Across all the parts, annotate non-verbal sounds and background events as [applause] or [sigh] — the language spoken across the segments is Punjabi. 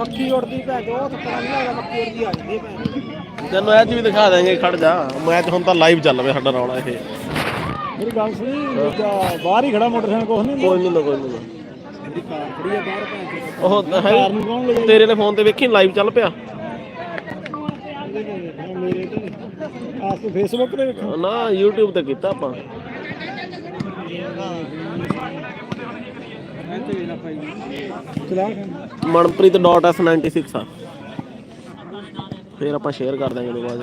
ਮੱਕੀ ਉੜਦੀ ਭੈਣ ਚੋ, ਉਹ ਤਾਂ ਪਤਾ ਨਹੀਂ ਲੱਗਦਾ ਮੱਕੀ ਉੜਦੀ ਆ ਜਾਂਦੀ ਹੈ ਭੈਣ ਚੋ। ਤੈਨੂੰ ਇਹ ਚ ਵੀ ਦਿਖਾ ਦਾਂਗੇ ਖੜ ਜਾ। ਮੈਚ ਹੁਣ ਤਾਂ ਲਾਈਵ ਚੱਲ ਪਿਆ ਸਾਡਾ ਰੌਲਾ ਇਹ। ਮੇਰੀ ਗੱਲ ਸੁਣੀ ਦੂਜਾ ਬਾਹਰ ਹੀ ਖੜਾ ਮੋਟਰਸਾਈਕਲ ਕੁਛ ਨਹੀਂ ਕੋਈ ਨਹੀਂ ਕੋਈ ਨਹੀਂ ਮੇਰੀ ਕਾਰ ਖੜੀ ਆ ਬਾਹਰ ਭੈਣ ਚੋ। ਉਹ ਕਾਰ ਨੂੰ ਕੌਣ ਹੈ ਤੇਰੇ ਨੇ ਫੋਨ ਤੇ ਵੇਖੀ ਲਾਈਵ ਚੱਲ ਪਿਆ। ਮੇਰੇ ਤੇ ਨਹੀਂ। ਆਹ ਤੂੰ ਫੇਸਬੁੱਕ ਤੇ ਵੇਖਣਾ ਨਾ YouTube ਤੇ ਕੀਤਾ ਆਪਾਂ। ਚਲਾ ਮਨਪ੍ਰੀਤ.s96 ਆ। ਫੇਰ ਆਪਾਂ ਸ਼ੇਅਰ ਕਰ ਦਾਂਗੇ ਉਹਦੇ ਬਾਅਦ।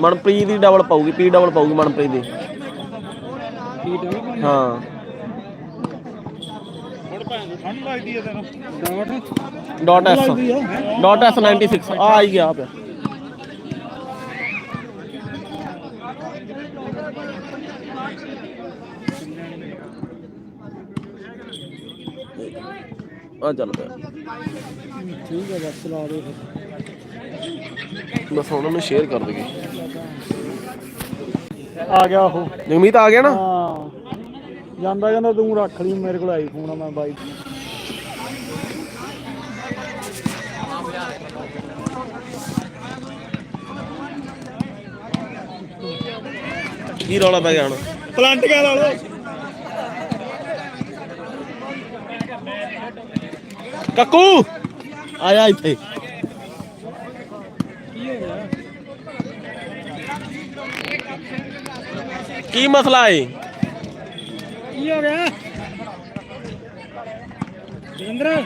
ਮਨਪ੍ਰੀਤ ਦੀ ਡਬਲ ਪਾਊਗੀ ਪੀ ਡਬਲ ਪਾਊਗੀ ਮਨਪ੍ਰੀਤ ਦੀ। ਹਾਂ। ਹੁਣ ਡਾਟ ਐਸ ਲੱਗਦੀ ਆ ਡਾਟ ਐਸ 96 ਆ ਆਈ ਗਿਆ ਪਿਆ ਆ ਚੱਲ ਪਿਆ। ਠੀਕ ਹੈ ਬਸ ਚਲਾ ਦੇ ਬਸ ਹੁਣ ਉਹਨੂੰ ਸ਼ੇਅਰ ਕਰ ਦਈਏ। ਆ ਗਿਆ ਉਹ। ਜਗਮੀਤ ਆ ਗਿਆ ਨਾ? ਹਾਂ। ਜਾਂਦਾ ਜਾਂਦਾ ਤੂੰ ਰੱਖ ਲਈ ਮੇਰੇ ਕੋਲ ਆਈਫੋਨ ਆ ਮੈਂ ਬਾਈਕ ਕੀ ਰੌਲਾ ਪੈ ਗਿਆ ਹੁਣ? ਪਲੰਟ ਗਿਆ ਲਾ ਲੋ ਕੱਕੂ। ਆਇਆ ਇੱਥੇ। ਕੀ ਮਸਲਾ ਹੈ ਕੀ ਹੋ ਗਿਆ ਜਿੰਦਰ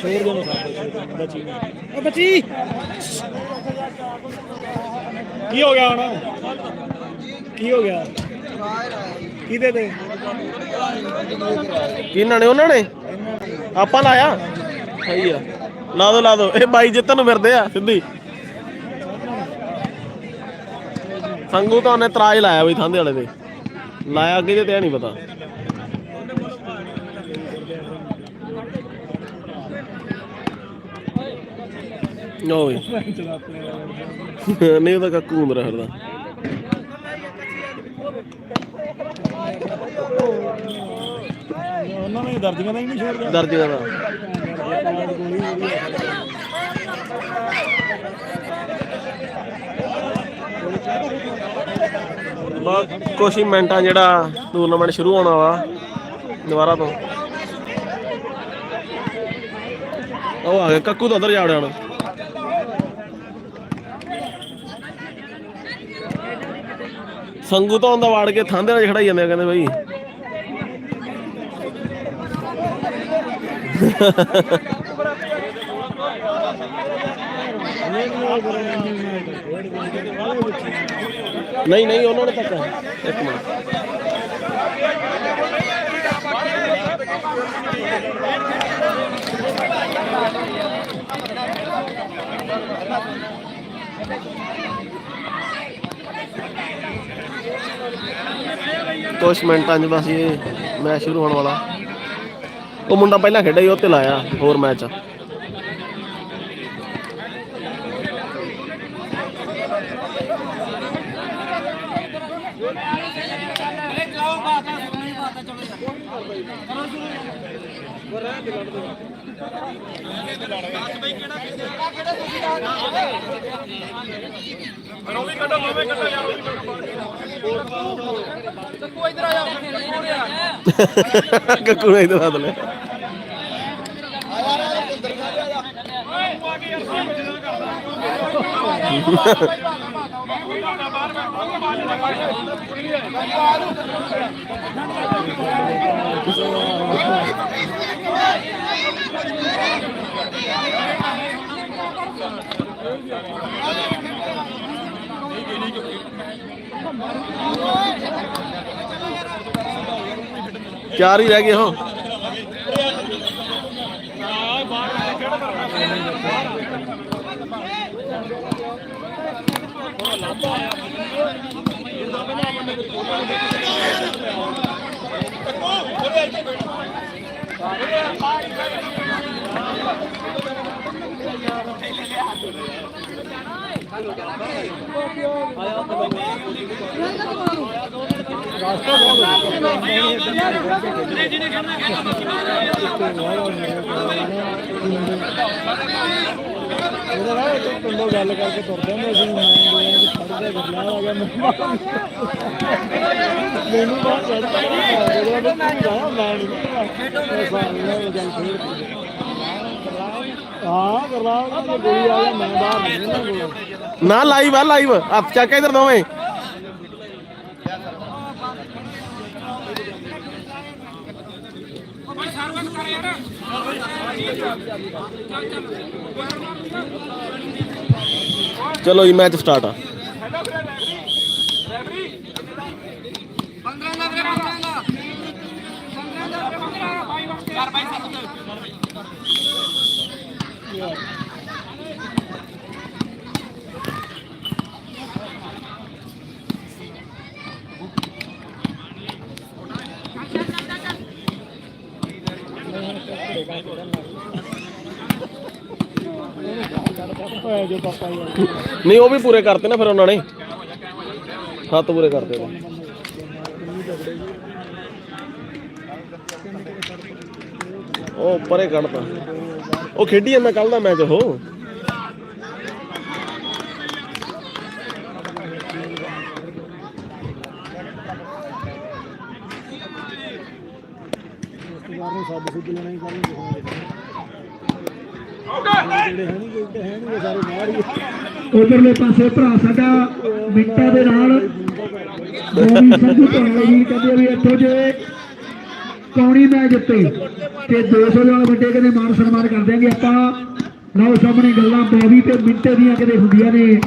ਸ਼ੇਰ ਦੇ ਨੂੰ ਬੱਚੀ। ਓ ਬੱਚੀ ਕੀ ਹੋ ਗਿਆ ਹੁਣ? ਕੀ ਹੋ ਗਿਆ? ਕਿਹਦੇ ਤੇ ਕਿਹਨਾਂ ਨੇ, ਉਹਨਾਂ ਨੇ? ਆਪਾਂ ਲਾਇਆ? ਸਹੀ ਆ। ਲਾ ਦੋ ਲਾ ਦੋ। ਇਹ ਬਾਈ ਜਿੱਤਣ ਨੂੰ ਫਿਰਦੇ ਆ, ਸਿੱਧੀ। ਸੰਗੂ ਤਾਂ ਉਹਨੇ ਤਰਾਜ ਲਾਇਆ ਬਈ ਥਾਂਦੇ ਵਾਲੇ ਦੇ ਲਾਇਆ ਅੱਗੇ ਤੇ ਨਹੀਂ ਪਤਾ। ਓਏ ਨਹੀਂ ਉਹਦਾ ਕੱਕੂ ਹੁੰਦਾ ਫਿਰਦਾ ਉਹਨਾਂ ਨੇ ਦਾ ਹੀ ਨਹੀਂ ਛੋੜਦਾ। ਦਰਜੀਆਂ ਦਾ। ਮਿੰਟਾਂ ਜਿਹੜਾ ਟੂਰਨਾਮੈਂਟ ਸ਼ੁਰੂ ਹੋਣਾ ਵਾ ਦੁਬਾਰਾ ਤੋਂ। ਉਹ ਆ ਗਿਆ ਕੱਕੂ ਤਾਂ ਉਧਰ ਜਾ ਵੜਿਆ ਹੁਣ। ਸੰਗੂ ਤਾਂ ਆਉਂਦਾ ਵਾੜ ਕੇ ਥਾਂਦੇ ਨਾਲ ਖੜਾਈ ਜਾਂਦੇ ਆ, ਕਹਿੰਦੇ ਬਈ। ਨਹੀਂ ਨਹੀਂ, ਉਹਨਾਂ ਨੇ ਤੱਕ ਇੱਕ ਮਿੰਟ। ਕੁਛ ਮਿੰਟਾਂ 'ਚ ਬਸ ਇਹ ਮੈਚ ਸ਼ੁਰੂ ਹੋਣ ਵਾਲਾ। ਉਹ ਮੁੰਡਾ ਪਹਿਲਾਂ ਖੇਡਿਆ ਸੀ, ਉਹ ਤੇ ਲਾਇਆ ਹੋਰ ਮੈਚ ਕੱਕੂ ਨੇ ਇਧਰ ਹੱਥ ਲਿਆ चार ही रह गए हो? हाँ? ਉਹਦਾ ਨਾ ਇੱਕ ਪਿੰਡੋਂ ਗੱਲ ਕਰਕੇ ਤੁਰਦੇ ਹੁੰਦੇ ਸੀ ਮੈਂ ਗੋਇਆਂ ਦੀ ਫੜਦੇ ਗੱਲਾਂ ਆ ਗਿਆ ਮੈਨੂੰ ਬਾਹਰ ਚੜਦਾ ਉਹਦਾ ਤਾਂ ਮੈਂ ਜਾਇਆ ਮੈਂ ਨਹੀਂ ਸਾਰੀਆਂ ਗੱਲ ਫੇਰ ਹਾਂ ਕਰਦਾ ਗੋਲੀ ਆ ਗਿਆ ਮੈਂ ਬਾਹਰ ਨਹੀਂ ਨਾ ਗੋਲੀ ਨਾ ਲਾਈਵ ਆ ਲਾਈਵ ਹੱਥ ਚੱਕ ਇਧਰ ਦੋਵੇਂ। ਚਲੋ ਜੀ ਮੈਚ ਸਟਾਰਟ ਆ। ਹੋਇਆ ਜੋ ਪਾਪਾ ਹੀ ਨਹੀਂ, ਉਹ ਵੀ ਪੂਰੇ ਕਰਤੇ ਨਾ ਫਿਰ ਉਹਨਾਂ ਨੇ। ਸੱਤ ਪੂਰੇ ਕਰਤੇ ਨੇ ਉਹ ਪਰੇ ਕੱਢਤਾ ਉਹ ਖੇਡੀ ਜਾਂਦਾ ਕੱਲ ਦਾ ਮੈਚ, ਉਹ। ਨੂੰ ਸੱਦ ਸੁੱਦ ਲੈਣਾ ਹੀ ਕਰਨ ਜਿਹੜੇ ਹੈ ਨਹੀਂ ਕੋਈ ਹੈ ਨਹੀਂ ਸਾਰੇ ਬਾਹਰ ਹੀ ਉਧਰਲੇ ਪਾਸੇ ਭਰਾ ਸਾਡਾ ਮਿੰਟਾਂ ਦੇ ਨਾਲ। ਬੋਬੀ ਸੰਧੂ ਤੁਹਾਨੂੰ ਵੀ ਕਹਿੰਦੇ ਵੀ ਇੱਥੋਂ ਜੇ ਕੌਣੀ ਮੈਚ ਜਿੱਤੇ ਤੇ 200 ਨਾਲ ਵੱਡੇ ਕਦੇ ਮਾਨ ਸਨਮਾਨ ਕਰ ਦਿਆਂਗੇ ਆਪਾਂ। ਲਓ ਸਾਹਮਣੇ ਗੱਲਾਂ ਬੋਬੀ ਤੇ ਮਿੰਟੇ ਦੀਆਂ ਕਿਤੇ ਹੁੰਦੀਆਂ ਨੇ।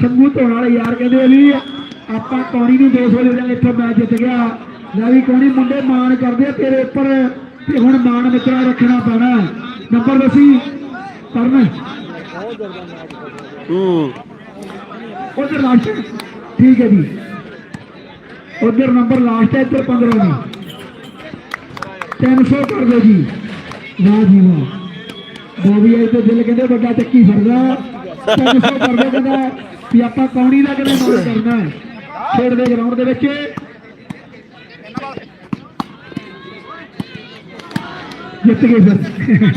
ਸੰਧੂ ਧੋਣ ਵਾਲੇ ਯਾਰ ਕਹਿੰਦੇ ਵੀ ਆਪਾਂ ਕੌਣੀ ਨੂੰ 200 ਦੇ ਦਾਂਗੇ ਇੱਥੋਂ ਮੈਚ ਜਿੱਤ ਗਿਆ। ਲੈ ਵੀ ਕੌਣੀ ਮੁੰਡੇ ਮਾਣ ਕਰਦੇ ਆ ਤੇਰੇ ਉੱਪਰ ਤੇ ਹੁਣ ਮਾਣ ਮਿੱਤਰਾ ਰੱਖਣਾ ਪੈਣਾ। ਨੰਬਰ ਦਸੀ ਕਰਨ ਹੂੰ। ਉਧਰ ਲਾਸਟ ਠੀਕ ਹੈ ਜੀ। ਉਧਰ ਨੰਬਰ ਲਾਸਟ ਹੈ ਇੱਧਰ 15 ਜੀ 300 ਕਰ ਦਿਓ ਜੀ। ਵਾਹ ਜੀ ਵਾਹ। ਬੋਬੀ ਆਈ ਤੇ ਦਿਲ ਕਹਿੰਦੇ ਵੱਡਾ ਚੱਕੀ ਫੜਦਾ 300 ਕਰ ਦਿਓ ਕਹਿੰਦਾ ਵੀ ਆਪਾਂ ਕੌਣੀ ਦਾ ਕਿਤੇ ਮਾਰ ਕਰਨਾ। ਖੇਡ ਦੇ ਗਰਾਊਂਡ ਦੇ ਵਿੱਚ ਜਿੱਤ ਗਏ ਫਿਰ।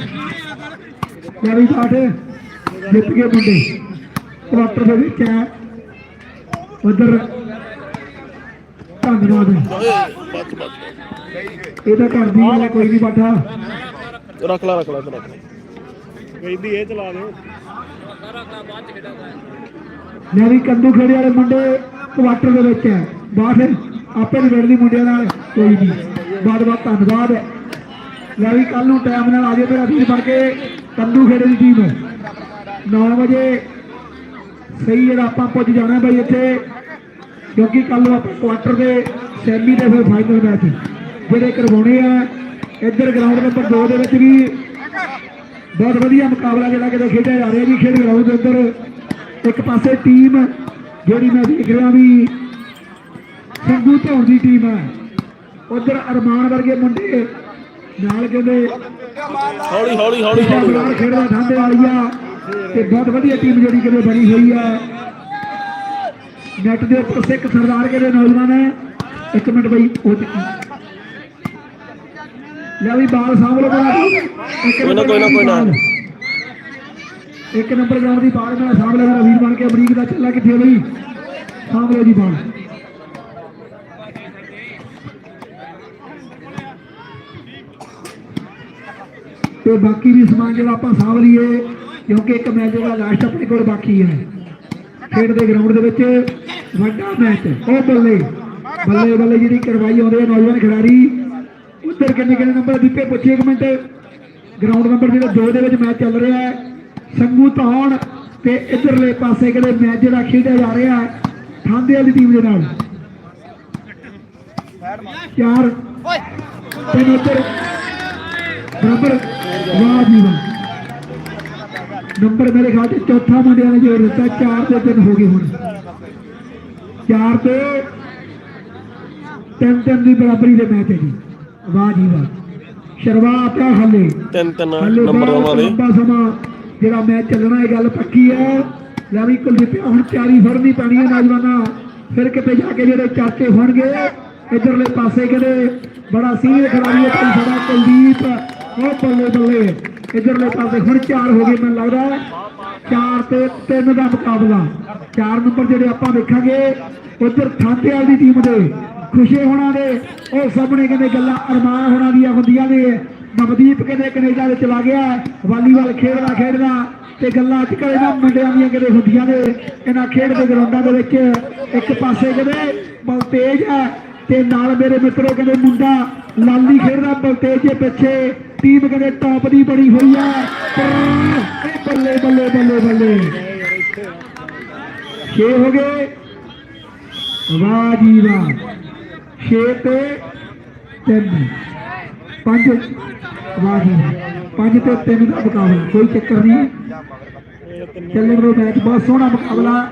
ਲੈ ਵੀ ਸਾਠ ਜਿੱਤ ਗਏ ਮੁੰਡੇ। ਕੁਆਟਰ ਦੇ ਵਿੱਚ ਹੈ। ਉਧਰ ਧੰਨਵਾਦ। ਬਸ ਬਸ ਇਹ ਤਾਂ ਘਰ ਦੀ ਗੱਲ ਹੈ, ਕੋਈ ਨਹੀਂ ਬਾਠਾ। ਰੱਖ ਲਾ ਰੱਖ ਲਾ ਰੱਖ ਲਾ। ਕਹਿੰਦੀ ਇਹ ਚਲਾ ਦਿਓ। ਮੈਂ ਵੀ ਕੰਦੂ ਖੇੜੇ ਵਾਲੇ ਮੁੰਡੇ ਕੁਆਟਰ ਦੇ ਵਿੱਚ ਹੈ। ਬਾਠ ਆਪੇ ਨਿਬੜਦੀ ਮੁੰਡਿਆਂ ਨਾਲ ਕੋਈ ਨਹੀਂ। ਬਹੁਤ ਬਹੁਤ ਧੰਨਵਾਦ। ਲੈ ਵੀ ਕੱਲ ਨੂੰ ਟਾਈਮ ਨਾਲ ਆ ਜਾਓ ਮੇਰਾ ਵੀਰ ਬਣ ਕੇ ਕੰਦੂ ਖੇੜੇ ਦੀ ਟੀਮ 9 ਵਜੇ ਸਹੀ ਜਿਹੜਾ ਆਪਾਂ ਪੁੱਜ ਜਾਣਾ ਬਈ ਇੱਥੇ, ਕਿਉਂਕਿ ਕੱਲ ਨੂੰ ਆਪਾਂ ਕੁਆਟਰ ਦੇ ਸੈਮੀ ਦੇ ਫਿਰ ਫਾਈਨਲ ਮੈਚ ਜਿਹੜੇ ਕਰਵਾਉਣੇ ਆ, ਇੱਧਰ ਗਰਾਊਂਡ ਨੰਬਰ 2 ਦੇ ਵਿੱਚ ਵੀ ਬਹੁਤ ਵਧੀਆ ਮੁਕਾਬਲਾ ਜਿਹੜਾ ਕਿਤੇ ਖੇਡਿਆ ਜਾ ਰਿਹਾ ਜੀ, ਖੇਡ ਗਰਾਊਂਡ ਦੇ ਅੰਦਰ ਇੱਕ ਪਾਸੇ ਟੀਮ ਜਿਹੜੀ ਮੈਂ ਦੇਖ ਰਿਹਾ ਵੀ ਸੰਗੂ ਧੌਣ ਦੀ ਟੀਮ ਹੈ ਉਧਰ ਅਰਮਾਨ ਵਰਗੇ ਮੁੰਡੇ ਨਾਲ ਕਹਿੰਦੇ ਹੌਲੀ ਹੌਲੀ ਹੌਲੀ ਬਲਾਰ ਖੇਡਦਾ ਠਾਂਡੇ ਵਾਲੀ ਆ ਤੇ ਬਹੁਤ ਵਧੀਆ ਟੀਮ ਜਿਹੜੀ ਕਿਤੇ ਬਣੀ ਹੋਈ ਆ। ਨੈਟ ਦੇ ਉੱਪਰ ਸਿੱਖ ਸਰਦਾਰ ਕਿਹਦੇ ਨੌਜਵਾਨ ਹੈ ਇੱਕ ਮਿੰਟ ਬਈ ਉਹ ਚੱਕੀ ਲੈ ਵੀ ਬਾਲ ਬਣਾ ਇੱਕ ਕੋਈ ਨਾ, ਕੋਈ ਨਾ, ਕੋਈ ਨਾ। ਬਾਲ। ਇੱਕ ਨੰਬਰ ਗਰਾਊਂਡ ਦੀ ਬਾਲ ਮੈਂ ਸਾਂਭ ਲਿਆ ਮੇਰਾ ਵੀਰ ਬਣ ਕੇ ਅਮਰੀਕ ਦਾ ਚੱਲਾ ਕਿੱਥੇ ਬਈ? ਲਿਓ ਜੀ ਬਾਲ। ਤੇ ਬਾਕੀ ਵੀ ਸਮਾਨ ਜਿਹੜਾ ਆਪਾਂ ਸਾਂਭ ਲਈਏ, ਕਿਉਂਕਿ ਇੱਕ ਮੈਚ ਜਿਹੜਾ ਲਾਸਟ ਆਪਣੇ ਕੋਲ ਬਾਕੀ ਹੈ। ਖੇਡ ਦੇ ਗਰਾਊਂਡ ਦੇ ਵਿੱਚ ਵੱਡਾ ਮੈਚ ਉਹ ਬੱਲੇ। ਬੱਲੇ ਬੱਲੇ ਜਿਹੜੀ ਕਰਵਾਈ ਆਉਂਦੇ ਆ ਨੌਜਵਾਨ ਖਿਡਾਰੀ। ਉੱਧਰ ਕਿੰਨੇ ਕਿੰਨੇ ਨੰਬਰ ਦਿੱਤੇ ਪੁੱਛੇ ਇੱਕ ਮਿੰਟ। ਗਰਾਊਂਡ ਨੰਬਰ ਜਿਹੜਾ 2 ਦੇ ਵਿੱਚ ਮੈਚ ਚੱਲ ਰਿਹਾ ਹੈ। ਸੰਗੂ ਧੌਣ ਤੇ ਇਧਰਲੇ ਪਾਸੇ ਕਿਹੜੇ ਮੈਚ ਜਿਹੜਾ ਖੇਡਿਆ ਜਾ ਰਿਹਾ ਹੈ? ਠਾਂਦੇ ਵਾਲੀ ਟੀਮ ਦੇ ਨਾਲ। ਚਾਰ। ਤਿੰਨ ਉੱਧਰ। ਬਰਾਬਰ ਵਾਹ ਜੀ ਵਾਹ। ਨੰਬਰ ਮੇਰੇ ਖਿਆਲ ਚੌਥਾ ਮੁੰਡਿਆਂ ਨੇ ਜੋੜ ਦਿੱਤਾ ਚਾਰ ਤੇ ਤਿੰਨ ਹੋ ਗਏ ਹੁਣ। ਚਾਰ ਤੇ ਤਿੰਨ ਤਿੰਨ ਦੀ ਬਰਾਬਰੀ ਦੇ ਮੈਚ ਹੈ ਜੀ। ਵਾਹ ਜੀ ਵਾਹ। ਸ਼ੁਰੂਆਤ ਹੈ ਹੱਲੇ। ਤਿੰਨ ਤਿੰਨ ਹੱਲੇ ਨੰਬਰ ਬਹੁਤ ਦਵਾਂ ਦੇ ਲੰਬਾ ਸਮਾਂ ਜਿਹੜਾ ਮੈਚ ਚੱਲਣਾ ਇਹ ਗੱਲ ਪੱਕੀ ਹੈ। ਲੈ ਵੀ ਕੁਲਦੀਪ ਹੁਣ ਤਿਆਰੀ ਫੜਨੀ ਪੈਣੀ ਹੈ ਨੌਜਵਾਨਾਂ। ਫਿਰ ਕਿਤੇ ਜਾ ਕੇ ਜਿਹੜੇ ਚਾਚੇ ਹੋਣਗੇ ਇਧਰਲੇ ਪਾਸੇ ਕਿਤੇ ਬੜਾ ਸੀਨੀਅਰ ਖਿਡਾਰੀ ਹੈ ਸਾਡਾ ਕੁਲਦੀਪ। ਉਹ ਬੱਲੇ ਬੱਲੇ ਇਧਰਲੇ ਪਾਸੇ ਹੁਣ ਚਾਰ ਹੋ ਗਏ, ਮੈਨੂੰ ਲੱਗਦਾ। ਚਾਰ ਤੇ ਤਿੰਨ ਦਾ ਮੁਕਾਬਲਾ। ਚਾਰ ਨੰਬਰ ਜਿਹੜੇ ਆਪਾਂ ਵੇਖਾਂਗੇ, ਉਧਰ ਥਾਂਦੇਵਾਲ ਦੀ ਟੀਮ ਦੇ ਖੁਸ਼ੇ ਹੋਣਾ ਦੇ, ਉਹ ਸਾਹਮਣੇ ਕਹਿੰਦੇ ਗੱਲਾਂ ਅਰਮਾਨ ਹੋਣਾ ਦੀਆਂ ਹੁੰਦੀਆਂ ਨੇ। ਨਵਦੀਪ ਕਹਿੰਦੇ ਕੈਨੇਡਾ ਵਿੱਚ ਚਲਾ ਗਿਆ, ਵਾਲੀਬਾਲ ਖੇਡਦਾ ਖੇਡਦਾ ਤੇ ਗੱਲਾਂ ਅੱਜ ਕੱਲ੍ਹ ਇਹਨਾਂ ਮੁੰਡਿਆਂ ਦੀਆਂ ਕਿਤੇ ਹੁੰਦੀਆਂ ਨੇ। ਇਹਨਾਂ ਖੇਡ ਦੇ ਗਰਾਊਂਡਾਂ ਦੇ ਵਿੱਚ ਇੱਕ ਪਾਸੇ ਕਹਿੰਦੇ ਬਲਤੇਜ ਹੈ ਤੇ ਨਾਲ ਮੇਰੇ ਮਿੱਤਰੋ ਕਹਿੰਦੇ ਮੁੰਡਾ ਲਾਲੀ ਖੇਡਦਾ ਬਲਤੇਜ ਦੇ ਪਿੱਛੇ। ਟੀਮ ਕਹਿੰਦੇ ਟੌਪ ਦੀ ਬਣੀ ਹੋਈ ਆ। ਪਰ ਇਹ ਬੱਲੇ ਬੱਲੇ ਬੱਲੇ ਬੱਲੇ। ਛੇ ਹੋ ਗਏ। ਵਾਹ ਜੀ ਵਾਹ। ਛੇ ਤੇ ਤਿੰਨ। ਪੰਜ। ਵਾਹ ਜੀ ਵਾਹ। ਤੇ ਤਿੰਨ ਦਾ ਮੁਕਾਬਲਾ। ਕੋਈ ਚੱਕਰ ਨਹੀਂ। ਚੱਲੇ ਦਾ ਮੈਚ। ਬਹੁਤ ਸੋਹਣਾ ਮੁਕਾਬਲਾ।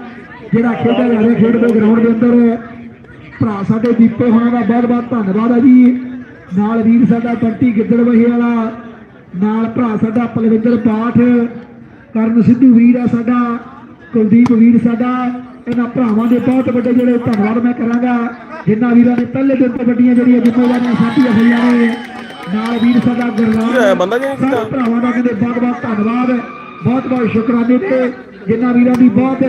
ਜਿਹੜਾ ਖੇਡਿਆ ਜਾ ਰਿਹਾ, ਖੇਡ ਦੇ ਗਰਾਊਂਡ ਦੇ ਅੰਦਰ। ਭਰਾ ਸਾਡੇ ਦੀਪੇ ਹੋਣਾ ਦਾ ਬਹੁਤ ਬਹੁਤ ਧੰਨਵਾਦ ਆ ਜੀ। ਨਾਲ ਵੀਰ ਸਾਡਾ ਬੰਟੀ ਗਿੱਦੜ ਵਹੀ ਵਾਲਾ ਨਾਲ ਭਰਾ ਸਾਡਾ ਪਲਵਿੰਦਰ ਬਾਠ ਕਰਨ ਸਿੱਧੂ ਵੀਰ ਆ ਸਾਡਾ ਕੁਲਦੀਪ ਵੀਰ ਸਾਡਾ ਇਹਨਾਂ ਭਰਾਵਾਂ ਦੇ ਬਹੁਤ ਵੱਡੇ ਜਿਹੜੇ ਧੰਨਵਾਦ ਮੈਂ ਕਰਾਂਗਾ ਜਿਨ੍ਹਾਂ ਵੀਰਾਂ ਨੇ ਪਹਿਲੇ ਦਿਨ ਤੋਂ ਵੱਡੀਆਂ ਜਿਹੜੀਆਂ ਜ਼ਿੰਮੇਵਾਰੀਆਂ ਸਾਂਭੀਆਂ ਹੋਈਆਂ ਨੇ ਨਾਲ ਵੀਰ ਸਾਡਾ ਗੁਰਨਾਮ ਬੰਦਾ ਕੀਤਾ? ਭਰਾਵਾਂ ਦਾ ਕਹਿੰਦੇ ਬਹੁਤ ਬਹੁਤ ਧੰਨਵਾਦ ਬਹੁਤ ਬਹੁਤ ਸ਼ੁਕਰਾਨੇ ਤੇ ਜਿਨ੍ਹਾਂ ਵੀਰਾਂ ਦੀ ਬਹੁਤ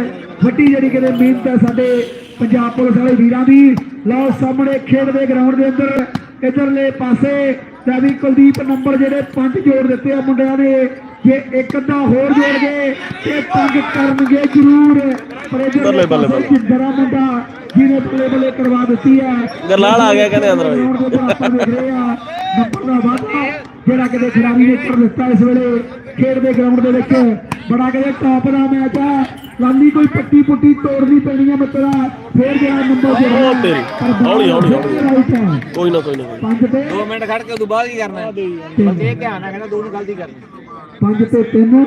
ਵੱਡੀ ਜਿਹੜੀ ਕਹਿੰਦੇ ਮਿਹਨਤ ਹੈ ਸਾਡੇ ਪੰਜਾਬ ਪੁਲਿਸ ਵਾਲੇ ਵੀਰਾਂ ਦੀ ਲਓ ਸਾਹਮਣੇ ਖੇਡ ਦੇ ਗਰਾਊਂਡ ਦੇ ਅੰਦਰ ਇਧਰਲੇ ਪਾਸੇ ਤੇ ਵੀ ਕੁਲਦੀਪ ਨੰਬਰ ਜਿਹੜੇ ਪੰਜ ਜੋੜ ਦਿੱਤੇ ਆ ਮੁੰਡਿਆਂ ਨੇ ਜੇ ਇੱਕ ਅੱਧਾ ਹੋਰ ਜੋੜ ਗਏ ਤੇ ਤੰਗ ਕਰਨਗੇ ਜ਼ਰੂਰ। ਪਰ ਇਧਰਲੇ ਪਾਸੇ ਜਿੰਦਰਾ ਮੁੰਡਾ ਜਿਹਨੇ ਬੱਲੇ ਬੱਲੇ ਕਰਵਾ ਦਿੱਤੀ ਹੈ ਗਰਲਾਲ ਆ ਗਿਆ ਕਹਿੰਦੇ ਅੰਦਰ ਆ ਨੰਬਰ ਦਾ ਵਾਧਾ ਜਿਹੜਾ ਕਿਤੇ ਖਿਡਾਰੀ ਨੇ ਕਰ ਦਿੱਤਾ ਇਸ ਵੇਲੇ ਖੇਡ ਦੇ ਗਰਾਊਂਡ ਦੇ ਵਿੱਚ। ਬੜਾ ਕਿਤੇ ਟੌਪ ਦਾ ਮੈਚ ਆ। ਲਾਲੀ ਕੋਈ ਪੱਟੀ ਪੁੱਟੀ ਤੋੜਨੀ ਪੈਣੀ ਆ ਮਿੱਤਰਾ ਫੇਰ ਜਿਹੜਾ ਨੰਬਰ ਜਿਹੜਾ ਤੇਰੀ। ਹੌਲੀ, ਹੌਲੀ, ਹੌਲੀ। ਕੋਈ ਨਾ ਕੋਈ ਨਾ। ਪੰਜ ਤੇ 2 ਮਿੰਟ ਖੜ ਕੇ ਉਦੋਂ ਬਾਅਦ ਕੀ ਕਰਨਾ ਹੈ? ਬਸ ਇਹ ਧਿਆਨ ਨਾਲ ਕਹਿੰਦਾ ਦੋ ਨੂੰ ਗਲਤੀ ਕਰਨੀ ਪੰਜ ਤੇ ਤਿੰਨ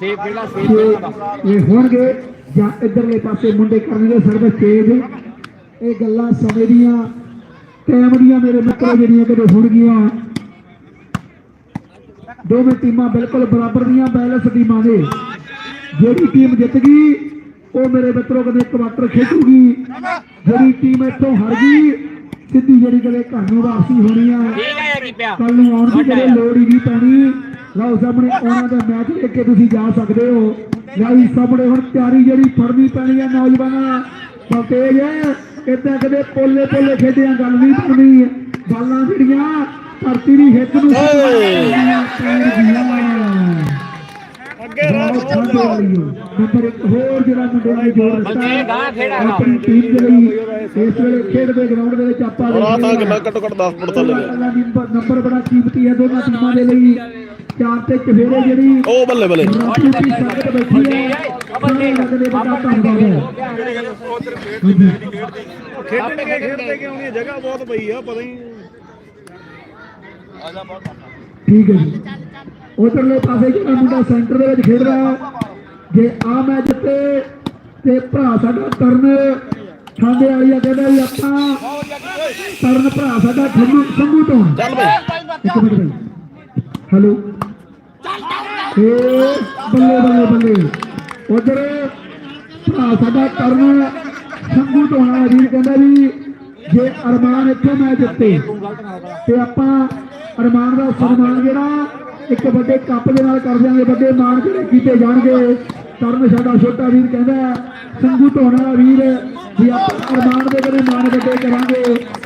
ਸੇਫ ਪਹਿਲਾਂ ਸੇਫ ਛੇ ਪਹਿਲਾਂ ਬਸ ਇਹ ਹੋਣਗੇ ਜਾਂ ਇਧਰਲੇ ਪਾਸੇ ਮੁੰਡੇ ਕਰਨਗੇ ਸਰਵਿਸ ਤੇਜ ਇਹ ਗੱਲਾਂ ਸਮੇਂ ਦੀਆਂ ਟਾਈਮ ਦੀਆਂ ਮੇਰੇ ਮਿੱਤਰੋ ਜਿਹੜੀਆਂ ਕਦੇ ਹੋਣਗੀਆਂ ਦੋਵੇਂ ਟੀਮਾਂ ਬਿਲਕੁਲ ਬਰਾਬਰ ਦੀਆਂ ਬੈਲੈਂਸ ਟੀਮਾਂ ਨੇ ਜਿਹੜੀ ਟੀਮ ਜਿੱਤ ਗਈ ਉਹ ਮੇਰੇ ਮਿੱਤਰੋ ਕਦੇ ਕੁਆਟਰ ਖੇਡੂਗੀ। ਜਿਹੜੀ ਟੀਮ ਇੱਥੋਂ ਹਾਰ ਗਈ ਸਿੱਧੀ ਜਿਹੜੀ ਕਦੇ ਘਰ ਨੂੰ ਵਾਪਸੀ ਹੋਣੀ ਆ। ਕੱਲ ਨੂੰ ਆਉਣ ਦੀ ਕਦੇ ਲੋੜ ਹੀ ਨਹੀਂ ਪੈਣੀ। ਲਓ ਸਾਹਮਣੇ ਉਹਨਾਂ ਦਾ ਮੈਚ ਦੇਖ ਕੇ ਤੁਸੀਂ ਜਾ ਸਕਦੇ ਹੋ। ਲਈ ਸਾਹਮਣੇ ਹੁਣ ਤਿਆਰੀ ਜਿਹੜੀ ਫੜਨੀ ਪੈਣੀ ਹੈ ਨੌਜਵਾਨਾਂ ਤਾਂ ਤੇਜ ਹੈ। ਇਦਾਂ ਕਦੇ ਪੋਲੇ ਪੋਲੇ ਖੇਡਿਆਂ ਗੱਲ ਨਹੀਂ ਬਣਨੀ। ਬਾਲਾਂ ਜਿਹੜੀਆਂ ਧਰਤੀ ਦੀ ਹਿੱਕ ਨੂੰ ਅੱਗੇ ਬਹੁਤ ਵਾਲੀ ਹੋ ਨੰਬਰ ਇੱਕ ਹੋਰ ਜਿਹੜਾ ਮੁੰਡੇ ਨੇ ਜੋਰ ਦਿੱਤਾ। ਆਪਣੀ ਟੀਮ ਦੇ ਲਈ ਇਸ ਵੇਲੇ ਖੇਡ ਦੇ ਗਰਾਊਂਡ ਦੇ ਵਿੱਚ ਆਪਾਂ ਹੁਣ ਆ ਕਿੰਨਾ। ਘੱਟੋ ਘੱਟ 10 ਫੁੱਟ ਥੱਲੇ ਨੰਬਰ ਬੜਾ ਕੀਮਤੀ ਹੈ। ਦੋਨਾਂ ਟੀਮਾਂ ਦੇ ਲਈ ਚਾਰ ਤੇ ਚਫੇਰੇ ਜਿਹੜੀ ਉਹ ਬੱਲੇ ਬੱਲੇ। ਰਾਤੀ ਦੀ ਸੰਗਤ ਬੈਠੀ ਹੈ। ਸਾਰੇ ਲੱਗਦੇ ਬੜਾ ਧੰਨਵਾਦ ਹੈ। ਖੇਡਣਗੇ ਖੇਡਦੇ ਕਿਉਂ ਨਹੀਂ ਜਗ੍ਹਾ ਬਹੁਤ ਪਈ ਆ ਪਤਾ ਹੀ ਠੀਕ ਹੈ ਜੀ। ਉਧਰਲੇ ਪਾਸੇ ਜਿਹੜਾ ਮੁੰਡਾ ਸੈਂਟਰ ਦੇ ਵਿੱਚ ਖੇਡਦਾ ਹੈ, ਜੇ ਆ ਮੈਚ ਤੇ ਤੇ ਭਰਾ ਸਾਡਾ ਤਰਨ ਖਾਂਦੇ ਵਾਲੀ ਆ ਕਹਿੰਦਾ ਵੀ ਆਪਾਂ ਤਰਨ ਭਰਾ ਸਾਡਾ ਠੰਡੂ ਸੰਭੂ ਤੋਂ ਚੱਲ ਬਈ। ਇੱਕ ਮਿੰਟ ਬਈ। ਹੈਲੋ। ਏ ਬੱਲੇ ਬੱਲੇ ਬੱਲੇ। ਉਧਰ ਭਰਾ ਸਾਡਾ ਕਰਨ ਸੰਗੂ ਢੋਣਾ ਵੀਰ ਕਹਿੰਦਾ ਵੀ ਜੇ ਅਰਮਾਨ ਇੱਥੋਂ ਮੈਂ ਜਿੱਤੇ ਤੇ ਆਪਾਂ ਅਰਮਾਨ ਦਾ ਸਨਮਾਨ ਜਿਹੜਾ ਇੱਕ ਵੱਡੇ ਕੱਪ ਦੇ ਨਾਲ ਕਰ ਦਿਆਂਗੇ ਵੱਡੇ ਮਾਣ ਜਿਹੜੇ ਕੀਤੇ ਜਾਣਗੇ। ਕਰਨ ਸਾਡਾ ਛੋਟਾ ਵੀਰ ਕਹਿੰਦਾ ਸੰਗੂ ਢੋਣਾ ਵੀਰ ਵੀ ਆਪਾਂ ਅਰਮਾਨ ਦੇ ਕਦੇ ਮਾਣ ਵੱਡੇ ਕਰਾਂਗੇ।